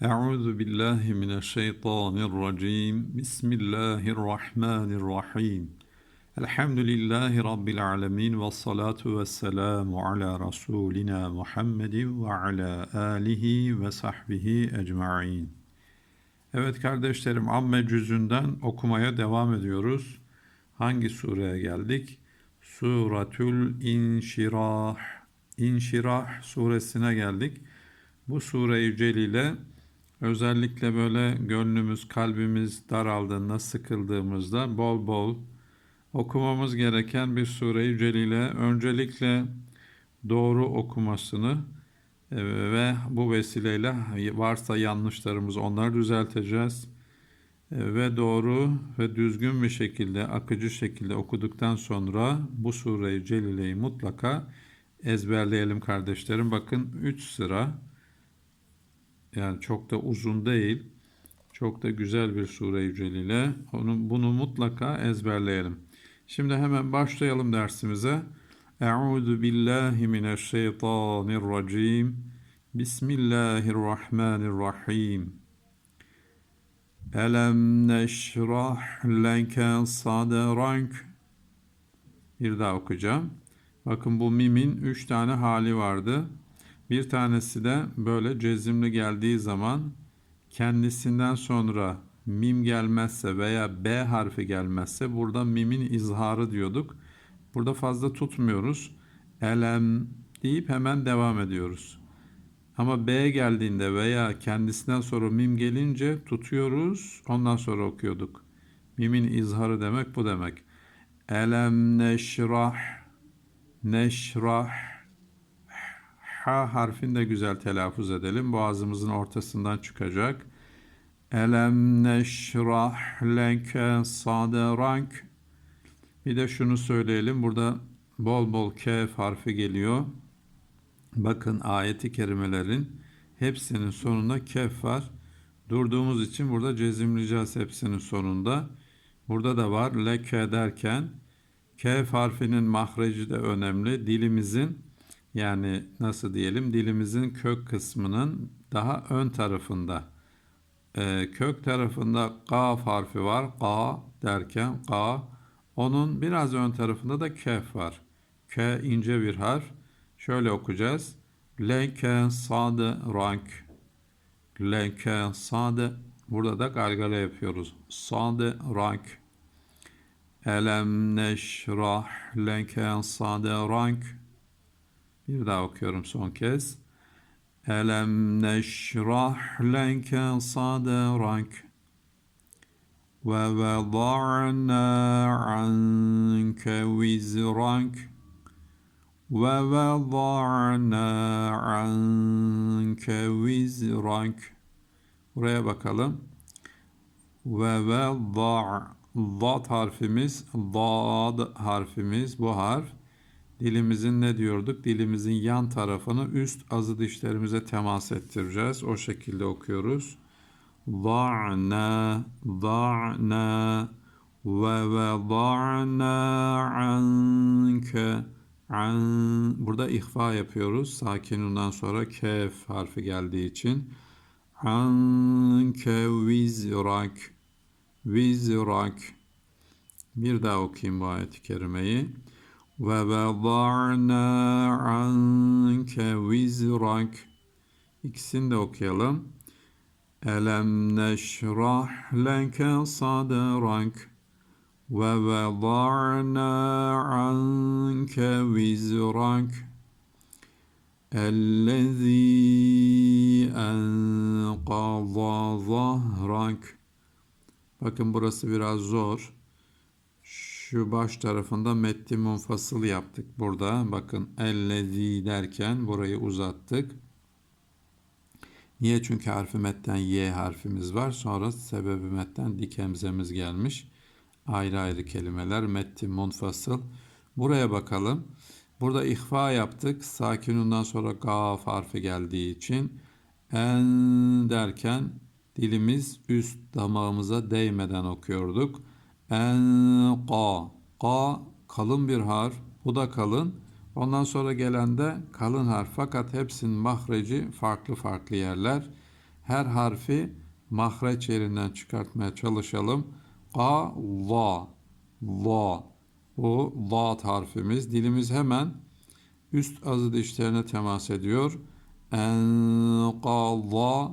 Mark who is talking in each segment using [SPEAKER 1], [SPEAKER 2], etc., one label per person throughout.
[SPEAKER 1] Euzu billahi mineşşeytanirracim. Bismillahirrahmanirrahim. Elhamdülillahi rabbil alamin ve salatu vesselamu ala rasulina Muhammedin ve ala alihi ve sahbihi ecmaîn. Evet kardeşlerim Amme cüzünden okumaya devam ediyoruz. Hangi sureye geldik? Suratül İnşirah. İnşirah suresine geldik. Bu sureyi celile özellikle böyle gönlümüz, kalbimiz daraldığında, sıkıldığımızda bol bol okumamız gereken bir sure-i celile. Öncelikle doğru okumasını e, ve bu vesileyle varsa yanlışlarımız onları düzelteceğiz. E, Ve doğru ve düzgün bir şekilde, akıcı şekilde okuduktan sonra bu sure-i celileyi mutlaka ezberleyelim kardeşlerim. Bakın 3 sıra yani çok da uzun değil. Çok da güzel bir sure-i celile. Onu, bunu mutlaka ezberleyelim. Şimdi hemen başlayalım dersimize. Euzu billahi mineşşeytanirracim. Bismillahirrahmanirrahim. Elem neşrah leke sadrank. Bir daha okuyacağım. Bakın bu mimin üç tane hali vardı. Bir tanesi de böyle cezimli geldiği zaman kendisinden sonra mim gelmezse veya B harfi gelmezse burada mimin izharı diyorduk. Burada fazla tutmuyoruz. Elem deyip hemen devam ediyoruz. Ama B geldiğinde veya kendisinden sonra mim gelince tutuyoruz. Ondan sonra okuyorduk. Mimin izharı demek bu demek. Elem neşrah neşrah ha harfini de güzel telaffuz edelim. Boğazımızın ortasından çıkacak. Elem neşrah leke sadrank. Bir de şunu söyleyelim. Burada bol bol kef harfi geliyor. Bakın ayeti kerimelerin hepsinin sonunda kef var. Durduğumuz için burada cezimleyeceğiz hepsinin sonunda. Burada da var leke derken kef harfinin mahreci de önemli. Dilimizin yani nasıl diyelim dilimizin kök kısmının daha ön tarafında. Ee, kök tarafında kaf harfi var. Ka derken ka. Onun biraz ön tarafında da kef var. K ince bir harf. Şöyle okuyacağız. Leke sadı rank. Leke sadı. Burada da galgala yapıyoruz. Sadı rank. Elem neşrah leke sadı rank. Bir daha okuyorum son kez. Elem neşrah leke sadrak ve veda'na anke vizrak ve veda'na anke vizrak Buraya bakalım. Ve veda' Zat harfimiz, dad harfimiz bu harf dilimizin ne diyorduk? Dilimizin yan tarafını üst azı dişlerimize temas ettireceğiz. O şekilde okuyoruz. Da'na, da'na ve veda'na anke an burada ihfa yapıyoruz. Sakinundan sonra kef harfi geldiği için anke vizrak vizrak bir daha okuyayım bu ayeti kerimeyi. وَوَضَعْنَا عَنْكَ وِزْرَكَ İkisini de okuyalım. Elem neşrah leke sadrak ve veda'na anke vizrak ellezî enqaza zahrak Bakın burası biraz zor. Şu baş tarafında metti munfasıl yaptık burada. Bakın ellezi derken burayı uzattık. Niye? Çünkü harfi metten y harfimiz var. Sonra sebebi metten dik hemzemiz gelmiş. Ayrı ayrı kelimeler. Metti munfasıl. Buraya bakalım. Burada ihfa yaptık. Sakinundan sonra gaf harfi geldiği için en derken dilimiz üst damağımıza değmeden okuyorduk. En ka. Ka kalın bir harf. Bu da kalın. Ondan sonra gelen de kalın harf. Fakat hepsinin mahreci farklı farklı yerler. Her harfi mahreç yerinden çıkartmaya çalışalım. A, la, la. Bu lat harfimiz. Dilimiz hemen üst azı dişlerine temas ediyor. Enkalla.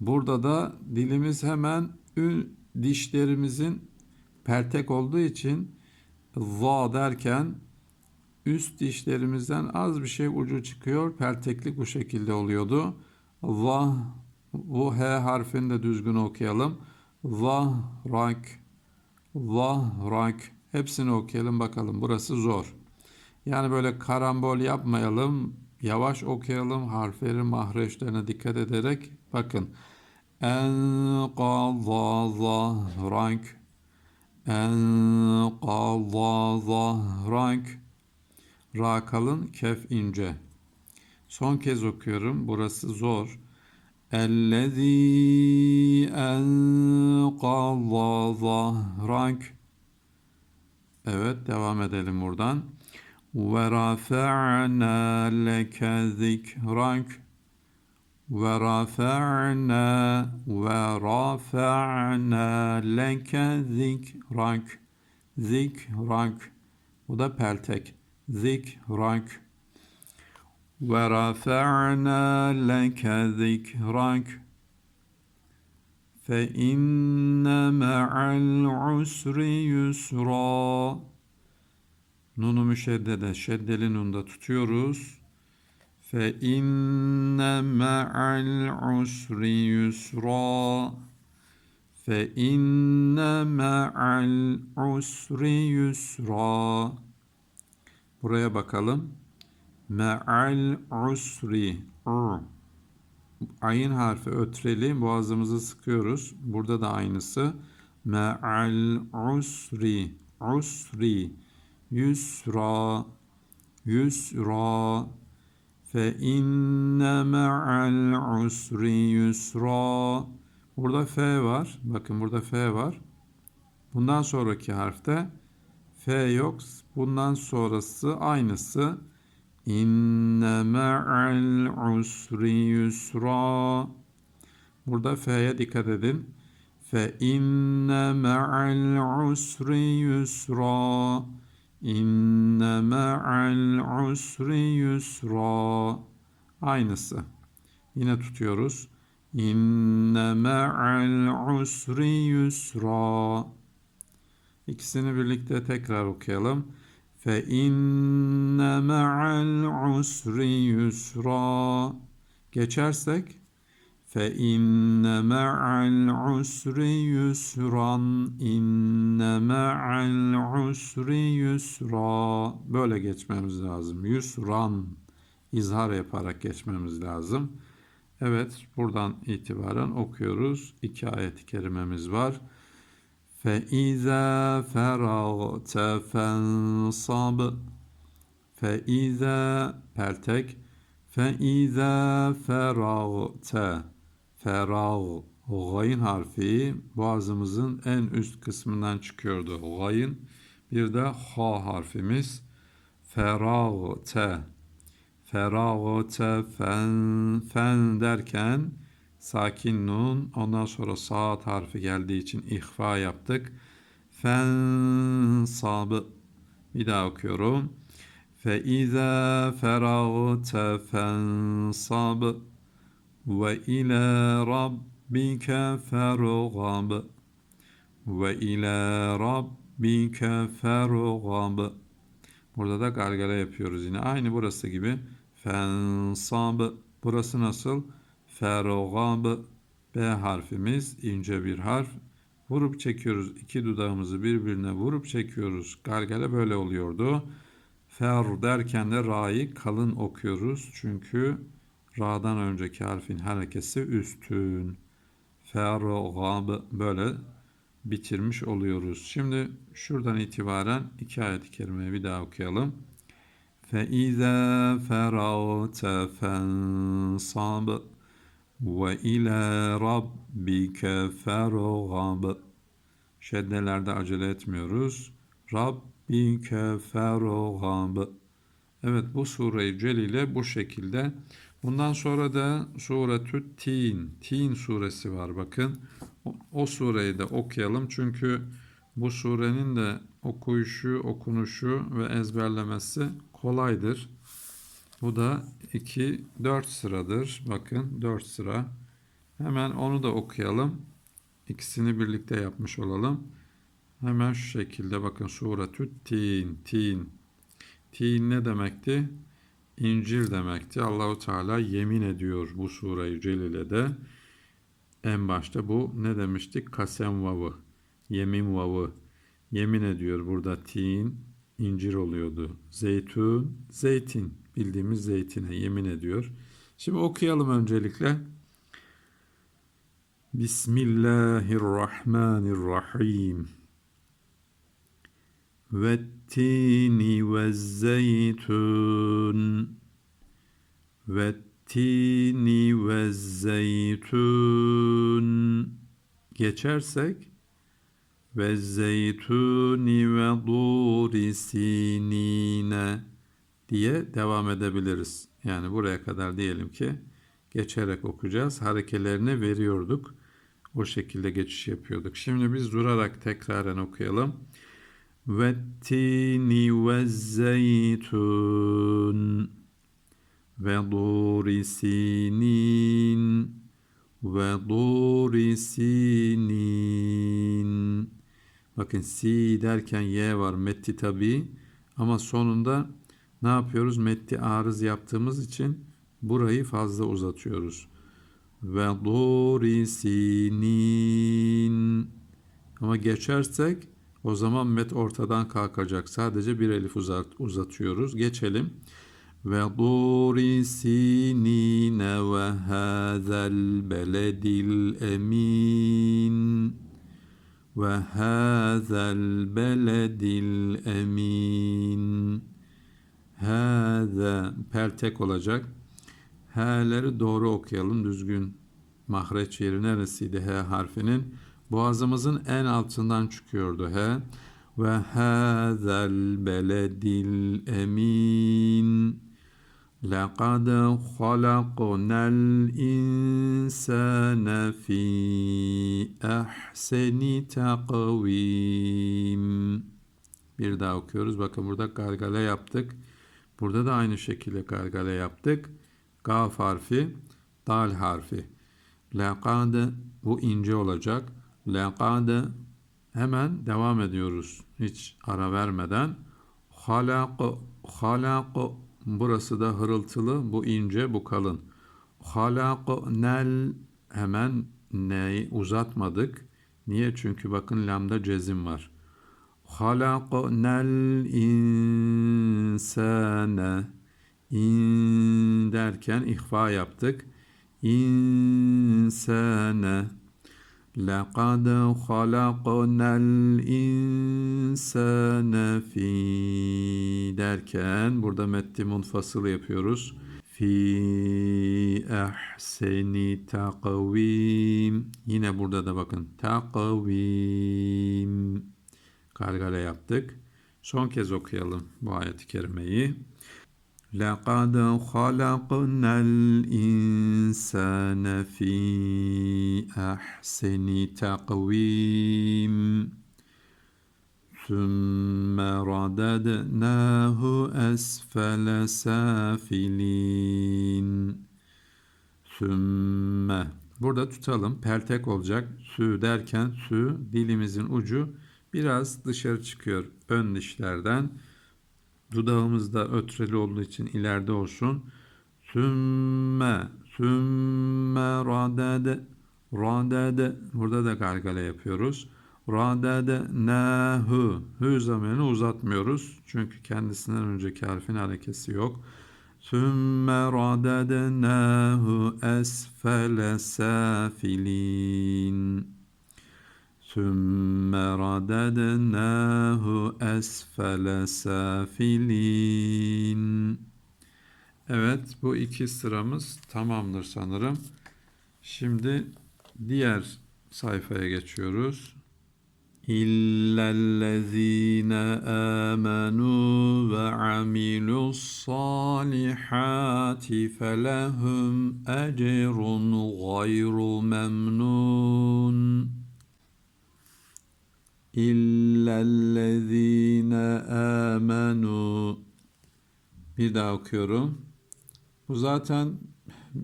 [SPEAKER 1] Burada da dilimiz hemen ün dişlerimizin pertek olduğu için za derken üst dişlerimizden az bir şey ucu çıkıyor. Perteklik bu şekilde oluyordu. Va bu H harfini de düzgün okuyalım. Va rak Va rak hepsini okuyalım bakalım. Burası zor. Yani böyle karambol yapmayalım. Yavaş okuyalım. Harflerin mahreçlerine dikkat ederek bakın. En qadza rank en qadza rank Ra kalın, kef ince. Son kez okuyorum. Burası zor. Ellezî enqadha zahrank. Evet, devam edelim buradan. Ve rafa'na leke zikrank ve rafa'na ve rafa'na leke zikrak zikrak bu da peltek. Zikrak ve rafa'na leke zikrak fe inne ma'al usri yusra nunu müşeddede şeddeli nunda tutuyoruz. Ma'al usri yusra. Fe inne ma'al usri yusra. Buraya bakalım. Me'al usri. Ayın harfi ötreli. Boğazımızı sıkıyoruz. Burada da aynısı. Me'al usri. Usri. Yusra. Yusra. İnne me'al usri yusra. Burada F var. Bakın burada F var. Bundan sonraki harfte F yok. Bundan sonrası aynısı. İnne ma'al usri yusra. Burada F'ye dikkat edin. Fe inne ma'al usri. İnne ma'al usri yusra. Aynısı. Yine tutuyoruz. İnne ma'al usri yusra. İkisini birlikte tekrar okuyalım. Fe inne ma'al usri yusra. Geçersek fe inne ma'al usri yusran inne ma'al usri yusra. Böyle geçmemiz lazım. Yusran izhar yaparak geçmemiz lazım. Evet, buradan itibaren okuyoruz. İki ayet-i kerimemiz var. فإذا فرغت فانصب فإذا peltek فإذا فرغت ferag gayın harfi boğazımızın en üst kısmından çıkıyordu. Gayın bir de ha harfimiz feragte feragte fen fen derken sakin nun. Ondan sonra saat harfi geldiği için ihfa yaptık. Fen sabı. Bir daha okuyorum. Fe izâ feragte fensab ve rabbike fergab ve ilâ rabbike fergab Burada da gargara yapıyoruz yine. Aynı burası gibi. Fensab. Burası nasıl? Ferogab B harfimiz ince bir harf. Vurup çekiyoruz. iki dudağımızı birbirine vurup çekiyoruz. Gargale böyle oluyordu. Fer derken de ra'yı kalın okuyoruz. Çünkü ra'dan önceki harfin harekesi üstün. Ferogab böyle bitirmiş oluyoruz. Şimdi şuradan itibaren iki ayet-i kerimeyi bir daha okuyalım. فَإِذَا فَرَغْتَ فَانْصَبْ ve ile rabbike fergab. Şeddelerde acele etmiyoruz. Rabbike fergab. Evet bu sure-i celile bu şekilde Bundan sonra da Suretü Tin, Tin suresi var bakın. O, o sureyi de okuyalım çünkü bu surenin de okuyuşu, okunuşu ve ezberlemesi kolaydır. Bu da 2 4 sıradır. Bakın 4 sıra. Hemen onu da okuyalım. İkisini birlikte yapmış olalım. Hemen şu şekilde bakın Suretü Tin, Tin. Tin ne demekti? İncil demekti. Allahu Teala yemin ediyor bu sureyi Celile'de. En başta bu ne demiştik? Kasem vavı. Yemin vavı. Yemin ediyor burada tin, incir oluyordu. Zeytun, zeytin. Bildiğimiz zeytine yemin ediyor. Şimdi okuyalım öncelikle. Bismillahirrahmanirrahim. Vettini ve zeytun. Vettini ve zeytun. Geçersek ve zeytuni ve duri sinine diye devam edebiliriz. Yani buraya kadar diyelim ki geçerek okuyacağız. Harekelerini veriyorduk. O şekilde geçiş yapıyorduk. Şimdi biz durarak tekraren okuyalım. Ve duri sinin ve duri sinin bakın si derken y var metti tabi ama sonunda ne yapıyoruz? Metti arız yaptığımız için burayı fazla uzatıyoruz. Ve duri sinin. Ama geçersek o zaman met ortadan kalkacak. Sadece bir elif uzat, uzatıyoruz. Geçelim. Ve duri sinine ve hazel beledil emin ve hazel beledil emin Hâze peltek olacak. H'leri doğru okuyalım. Düzgün mahreç yeri neresiydi H harfinin? Boğazımızın en altından çıkıyordu H. Ve hâzel beledil emin. لَقَدْ خَلَقْنَا الْإِنسَانَ فِي أَحْسَنِ تَقْوِيمٍ Bir daha okuyoruz. Bakın burada gargale yaptık. Burada da aynı şekilde gargale yaptık. Gaf harfi, dal harfi. Laqad bu ince olacak. Laqad hemen devam ediyoruz. Hiç ara vermeden. Halak, halak burası da hırıltılı. Bu ince, bu kalın. Halak nel hemen neyi uzatmadık. Niye? Çünkü bakın lamda cezim var. Halaknel insane in derken ihfa yaptık. İnsane لَقَدْ خَلَقْنَا الْاِنْسَانَ fi derken burada metti munfasıl yapıyoruz. Fi ahseni takvim. Yine burada da bakın takvim. Gargara yaptık. Son kez okuyalım bu ayet-i kerimeyi. لقد خلقنا الإنسان في أحسن تقويم ثم رددناه أسفل سافلين ثم Burada tutalım. Peltek olacak. Sü derken sü dilimizin ucu biraz dışarı çıkıyor ön dişlerden. Dudağımız da ötreli olduğu için ileride olsun. Sümme, sümme radede, radede. Burada da gargale yapıyoruz. Radede nehu. Hü zamanını uzatmıyoruz. Çünkü kendisinden önceki harfin harekesi yok. Sümme radede nehu esfele safilin. ثُمَّ رَدَدْنَاهُ أَسْفَلَ سَافِلِينَ Evet bu iki sıramız tamamdır sanırım. Şimdi diğer sayfaya geçiyoruz. İllellezine amenu ve amilus salihati felehum ecrun gayru memnun illellezine amenu bir daha okuyorum. Bu zaten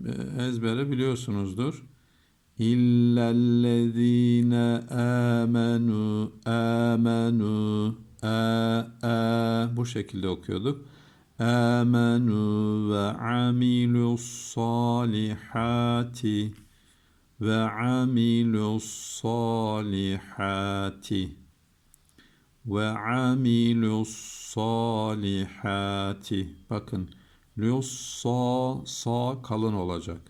[SPEAKER 1] e, ezbere biliyorsunuzdur. İllellezine amenu amenu a a bu şekilde okuyorduk. Amenu ve amilus salihati ve amilus salihati amilus salihati. Bakın lus sa kalın olacak.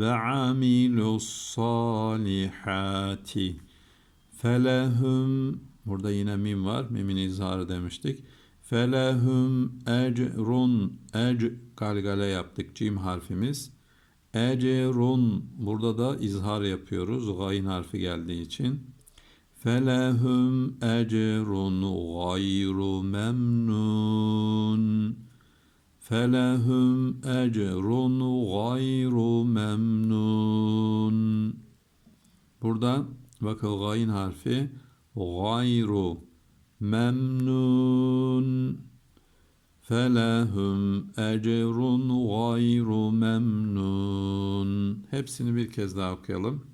[SPEAKER 1] Amilus salihati. Felehum burada yine mim var mimin izharı demiştik. Felehum ecrun ec galgale yaptık cim harfimiz. Ecrun burada da izhar yapıyoruz gayn harfi geldiği için felehum ecrun gayru memnun فَلَهُمْ اَجْرٌ غَيْرُ مَمْنُونَ Burada bakın gayn harfi gayru memnun felehum ecrun gayru memnun hepsini bir kez daha okuyalım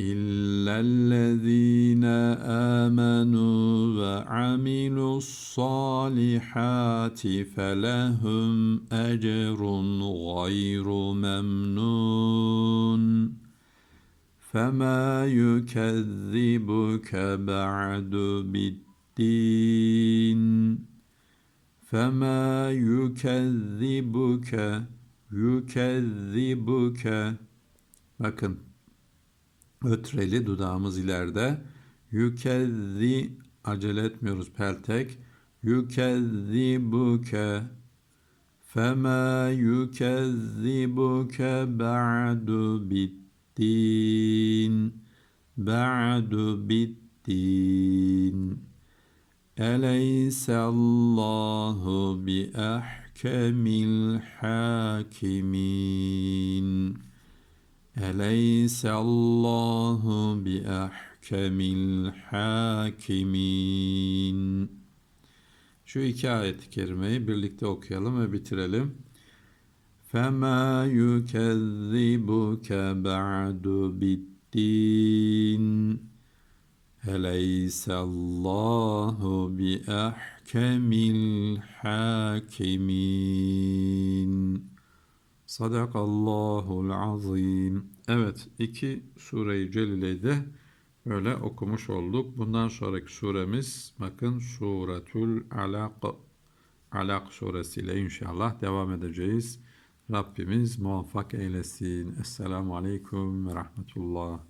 [SPEAKER 1] إلا الذين آمنوا وعملوا الصالحات فلهم أجر غير ممنون فما يكذبك بعد بالدين فما يكذبك يكذبك. Bakın ötreli dudağımız ileride. Yükezzi acele etmiyoruz peltek. Yükezzibuke fema yükezzibuke ba'du bittin ba'du bittin Eleyse Allahu bi ahkemil hakimin أليس الله بأحكم الحاكمين Şu iki ayet-i kerimeyi birlikte okuyalım ve bitirelim. فَمَا يُكَذِّبُكَ بَعْدُ بِالدِّينِ أَلَيْسَ اللّٰهُ بِأَحْكَمِ الْحَاكِمِينَ Sadakallahul azim. Evet iki sureyi celileyi böyle okumuş olduk. Bundan sonraki suremiz bakın Suretül Alak. Alak suresiyle inşallah devam edeceğiz. Rabbimiz muvaffak eylesin. Esselamu Aleyküm ve Rahmetullah.